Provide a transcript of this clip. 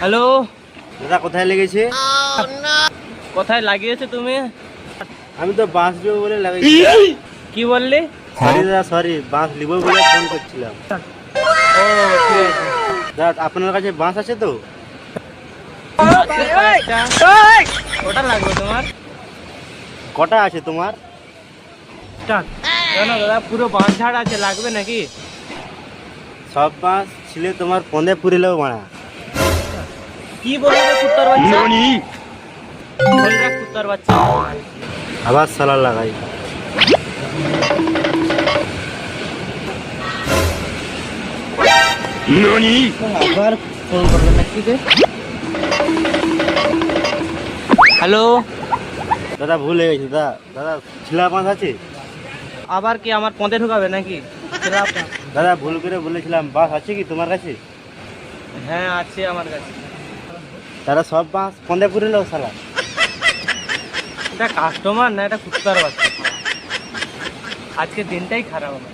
Hello. দাদা কোথায় লেগেছে? কোথায় লাগিয়েছো তুমি? আমি তো বাঁশ দেবো বলে লাগাইছি কি বললি? সরি দাদা সরি বাঁশ নিবো বলে ফোন করছিলাম। ও ঠিক আছে দাদা আপনার কাছে বাঁশ আছে তো? ওটা লাগবে তোমার? কটা আছে তোমার? কেন দাদা পুরো বাঁশ ঝাড় আছে লাগবে নাকি? সব বাঁশ ছিলে তোমার পন্দে পুরিলেও মারা কি বলবে কুত্তার বাচ্চা? বলে? কুত্তার বাচ্চা। আবার সালা লাগাই। আবার ফোন করবে নাকি হ্যালো? দাদা ভুল হয়ে গেছে দাদা। দাদা ছিলা বাঁশ আছে? আবার কি আমার পদে ঢুকাবে নাকি। দাদা ভুল করে বলেছিলাম। বাস আছে কি তোমার কাছে? হ্যাঁ আছে আমার কাছে। তারা সব বাঁশ পন্দে লোক সালা এটা কাস্টমার না এটা কুত্তার বাচ্চা। আজকে দিনটাই খারাপ আমার।